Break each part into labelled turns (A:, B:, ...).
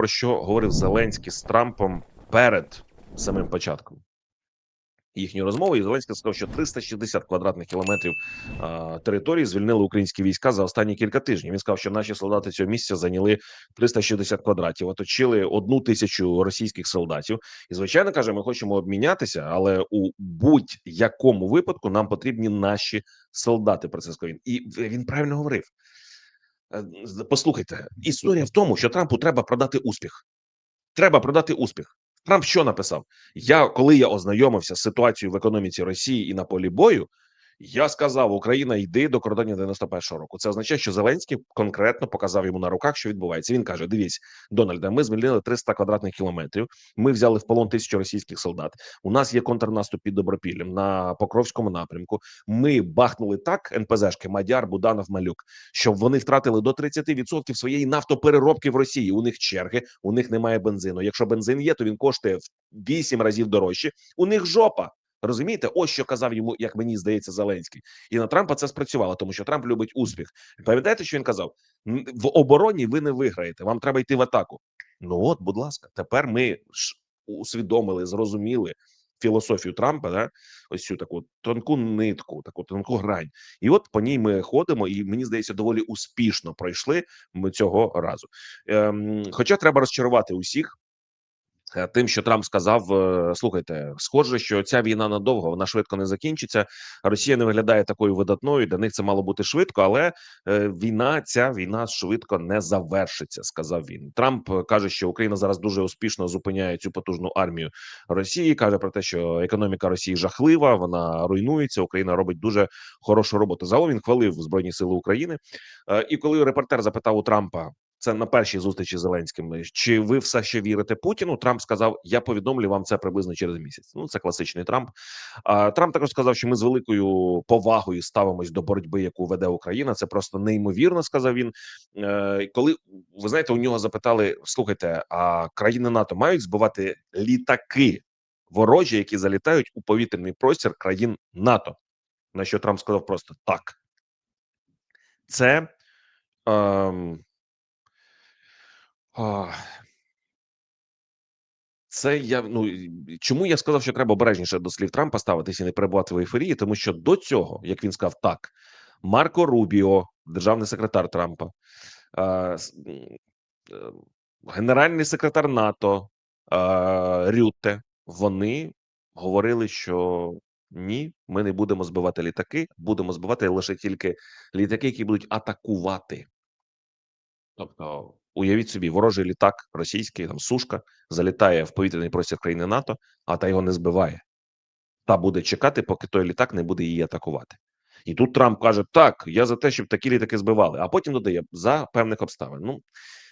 A: про що говорив Зеленський з Трампом перед самим початком їхньої розмови. І Зеленський сказав, що 360 квадратних кілометрів території звільнили українські війська за останні кілька тижнів. Він сказав, що наші солдати цього місця зайняли 360 квадратів, оточили одну тисячу російських солдатів. І звичайно каже, ми хочемо обмінятися, але у будь-якому випадку нам потрібні наші солдати. Про це сказав він. І він правильно говорив. Е, Послухайте, історія в тому, що Трампу треба продати успіх. Треба продати успіх. Трамп що написав? Я коли я ознайомився з ситуацією в економіці Росії і на полі бою, я сказав: Україна, йди до кордонів 91-го року. Це означає, що Зеленський конкретно показав йому на руках, що відбувається. Він каже: Дивись, Дональда, ми звільнили 300 квадратних кілометрів. Ми взяли в полон тисячу російських солдат. У нас є контрнаступ під Добропіллям на Покровському напрямку. Ми бахнули так НПЗшки Мадяр, Буданов, Малюк, щоб вони втратили до 30% своєї нафтопереробки в Росії. У них черги, у них немає бензину. Якщо бензин є, то він коштує в 8 разів дорожче. У них жопа. Розумієте, ось що казав йому, як мені здається, Зеленський, і на Трампа це спрацювало, тому що Трамп любить успіх. Пам'ятаєте, що він казав? В обороні ви не виграєте. Вам треба йти в атаку. Ну от, будь ласка, тепер ми ж усвідомили, зрозуміли філософію Трампа, да? ось цю таку тонку нитку, таку тонку грань. І от по ній ми ходимо, і мені здається, доволі успішно пройшли ми цього разу. Ем, хоча треба розчарувати усіх. Е, Тим, що Трамп сказав, е, слухайте, схоже, що ця війна надовго вона швидко не закінчиться. Росія не виглядає такою видатною. Для них це мало бути швидко, але е, війна, ця війна швидко не завершиться. Сказав він. Трамп каже, що Україна зараз дуже успішно зупиняє цю потужну армію Росії. каже про те, що економіка Росії жахлива, вона руйнується. Україна робить дуже хорошу роботу. Загалом він хвалив збройні сили України. І коли репортер запитав у Трампа. Це на першій зустрічі з Зеленським. Чи ви все ще вірите Путіну? Трамп сказав: Я повідомлю вам це приблизно через місяць. Ну це класичний Трамп. А Трамп також сказав, що ми з великою повагою ставимось до боротьби, яку веде Україна. Це просто неймовірно. Сказав він. Е, Коли ви знаєте, у нього запитали: слухайте, а країни НАТО мають збивати літаки ворожі, які залітають у повітряний простір країн НАТО. На що Трамп сказав просто так. Це. Ем, Це я ну чому я сказав, що треба обережніше до слів Трампа ставитися і не перебувати в ейфорії, тому що до цього, як він сказав, так Марко Рубіо, державний секретар Трампа, м, е, генеральний секретар НАТО а, Рютте, вони говорили, що ні, ми не будемо збивати літаки, будемо збивати лише тільки літаки, які будуть атакувати. Тобто, уявіть собі, ворожий літак російський, там сушка, залітає в повітряний простір країни НАТО, а та його не збиває. Та буде чекати, поки той літак не буде її атакувати. І тут Трамп каже: так, я за те, щоб такі літаки збивали, а потім додає за певних обставин. Ну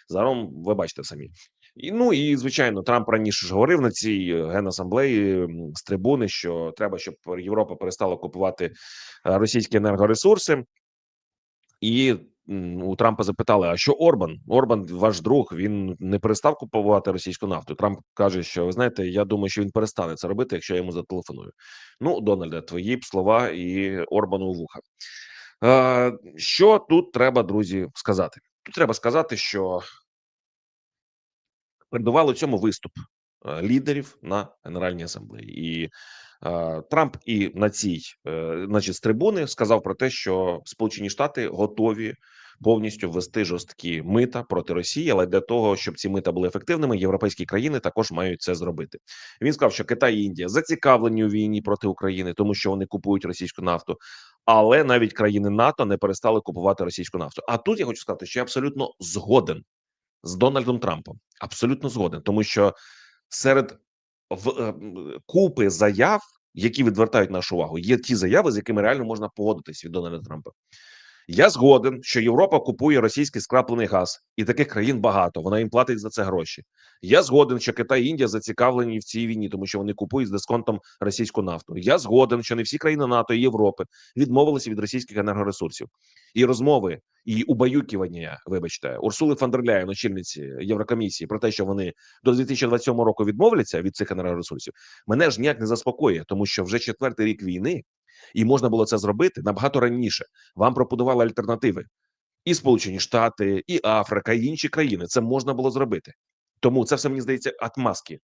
A: зараз ви бачите самі. І ну і звичайно, Трамп раніше ж говорив на цій е, генасамблеї з трибуни, що треба, щоб Європа перестала купувати е, російські енергоресурси. І у Трампа запитали: а що Орбан? Орбан, ваш друг, він не перестав купувати російську нафту. Трамп каже, що ви знаєте, я думаю, що він перестане це робити, якщо я йому зателефоную. Ну, Дональде, твої б слова і Орбану вуха. Е, що тут треба, друзі, сказати? Тут треба сказати, що передувало цьому виступ лідерів на Генеральній асамблеї, і е, Трамп і на цій, е, значить, з трибуни сказав про те, що Сполучені Штати готові повністю ввести жорсткі мита проти Росії, але для того, щоб ці мита були ефективними, європейські країни також мають це зробити. Він сказав, що Китай і Індія зацікавлені у війні проти України, тому що вони купують російську нафту. Але навіть країни НАТО не перестали купувати російську нафту. А тут я хочу сказати, що я абсолютно згоден з Дональдом Трампом. Абсолютно згоден, тому що серед в е, купи заяв, які відвертають нашу увагу, є ті заяви, з якими реально можна погодитись від Дональда Трампа. Я згоден, що Європа купує російський скраплений газ, і таких країн багато. Вона їм платить за це гроші. Я згоден, що Китай і Індія зацікавлені в цій війні, тому що вони купують з дисконтом російську нафту. Я згоден, що не всі країни НАТО і Європи відмовилися від російських енергоресурсів. І розмови, і убаюкування, вибачте, Урсули фон дер очільниці Єврокомісії, про те, що вони до 2027 року відмовляться від цих енергоресурсів, мене ж ніяк не заспокоює, тому що вже четвертий рік війни, і можна було це зробити набагато раніше. Вам пропонували альтернативи і Сполучені Штати, і Африка, і інші країни. Це можна було зробити. Тому це все мені здається отмазки.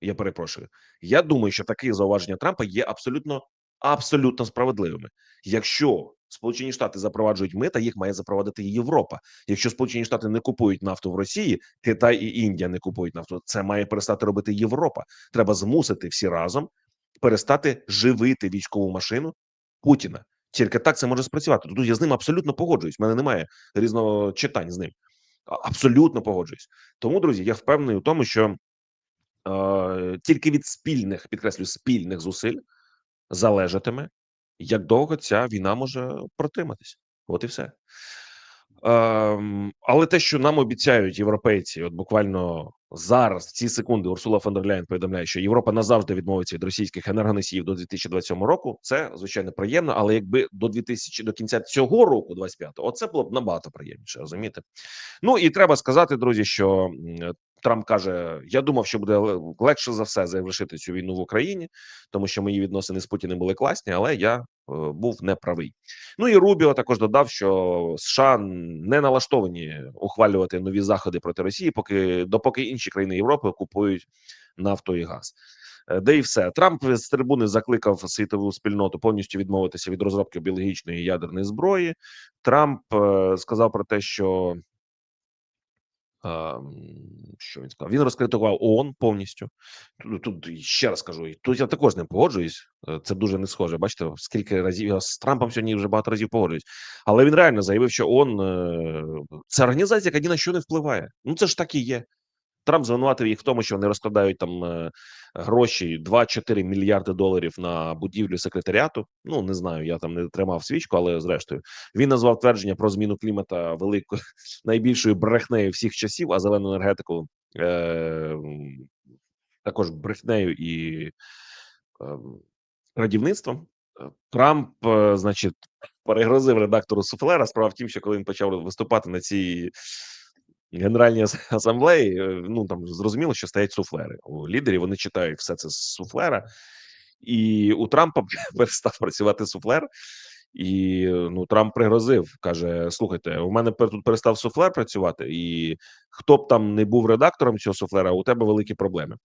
A: Я перепрошую. Я думаю, що такі зауваження Трампа є абсолютно абсолютно справедливими. Якщо Сполучені Штати запроваджують мита, їх має запровадити і Європа. Якщо Сполучені Штати не купують нафту в Росії, Китай і Індія не купують нафту. Це має перестати робити Європа. Треба змусити всі разом перестати живити військову машину Путіна. Тільки так це може спрацювати. Тут я з ним абсолютно погоджуюсь. У мене немає різного читань з ним. Абсолютно погоджуюсь. Тому, друзі, я впевнений у тому, що е, тільки від спільних, підкреслюю, спільних зусиль залежатиме, як довго ця війна може протриматись. От і все. Ем, але те, що нам обіцяють європейці, от буквально зараз, в ці секунди, Урсула фон дер Ляєн повідомляє, що Європа назавжди відмовиться від російських енергоносіїв до 2027 року. Це звичайно приємно, але якби до 2000, до кінця цього року, 25-го, оце було б набагато приємніше, розумієте? Ну і треба сказати, друзі, що Трамп каже: я думав, що буде легше за все завершити цю війну в Україні, тому що мої відносини з Путіним були класні, але я був неправий. Ну і Рубіо також додав, що США не налаштовані ухвалювати нові заходи проти Росії, поки допоки інші країни Європи купують нафту і газ. Е, Де і все Трамп з трибуни закликав світову спільноту повністю відмовитися від розробки біологічної і ядерної зброї. Трамп е, сказав про те, що що він сказав? Він розкритикував ООН повністю. Тут, тут ще раз кажу, тут я також ним погоджуюсь. Е, Це дуже не схоже. Бачите, скільки разів я з Трампом сьогодні вже багато разів погоджуюсь. Але він реально заявив, що ООН е, це організація, яка ні на що не впливає. Ну це ж так і є. Трамп звинуватив їх в тому, що вони розкладають там е, гроші 2-4 мільярди доларів на будівлю секретаріату. Ну не знаю, я там не тримав свічку, але зрештою він назвав твердження про зміну клімата великою найбільшою брехнею всіх часів, а зелену енергетику е, також брехнею і е, крадівництвом. Е, Трамп, е, значить, перегрозив редактору Суфлера. Справа в тім, що коли він почав виступати на цій Генеральній асамблеї, е, ну там зрозуміло, що стоять суфлери. У лідерів вони читають все це з суфлера, і у Трампа перестав працювати суфлер. І ну Трамп пригрозив, каже: Слухайте, у мене тут перестав суфлер працювати, і хто б там не був редактором цього суфлера, у тебе великі проблеми.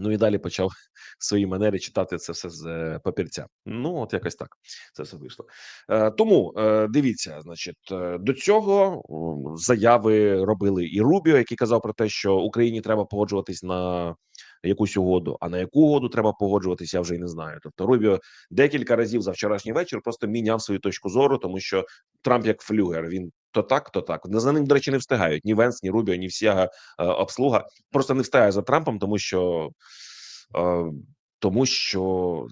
A: Ну і далі почав в своїй манері читати це все з е, папірця. Ну, от якось так це все вийшло. Е, тому е, дивіться, значить, до цього заяви робили і Рубіо, який казав про те, що Україні треба погоджуватись на якусь угоду. А на яку угоду треба погоджуватись, я вже й не знаю. Тобто, Рубіо декілька разів за вчорашній вечір просто міняв свою точку зору, тому що Трамп як флюгер. Він то так, то так. За ним, до речі, не встигають ні Венс, ні Рубіо, ні всяга е, обслуга просто не встигає за Трампом, тому що е, тому що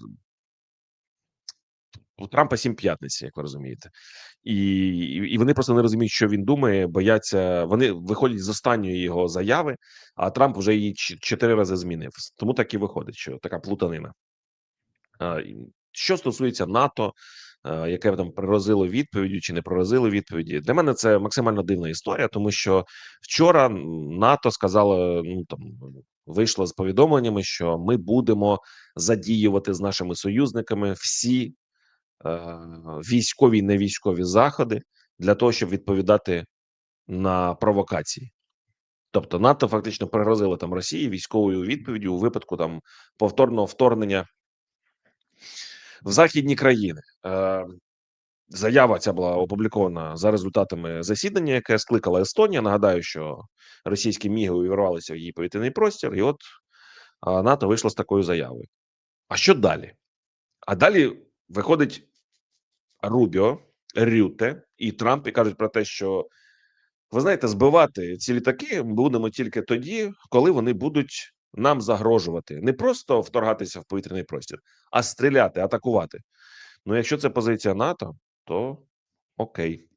A: у Трампа сім п'ятниці, як ви розумієте, і, і вони просто не розуміють, що він думає, бояться. Вони виходять з останньої його заяви, а Трамп вже її чотири рази змінив. Тому так і виходить, що така плутанина. Що стосується НАТО, е, яке там пророзило відповіді чи не пророзило відповіді, для мене це максимально дивна історія, тому що вчора НАТО сказало, ну там вийшло з повідомленнями, що ми будемо задіювати з нашими союзниками всі е, військові і невійськові заходи для того, щоб відповідати на провокації. Тобто НАТО фактично пригрозило там Росії військовою відповіддю у випадку там повторного вторгнення в західні країни. Е, Заява ця була опублікована за результатами засідання, яке скликала Естонія. Нагадаю, що російські міги увірвалися в її повітряний простір, і от НАТО вийшло з такою заявою. А що далі? А далі виходить Рубіо, Рюте і Трамп і кажуть про те, що ви знаєте, збивати ці літаки будемо тільки тоді, коли вони будуть нам загрожувати, не просто вторгатися в повітряний простір, а стріляти, атакувати. Ну, якщо це позиція НАТО, то окей.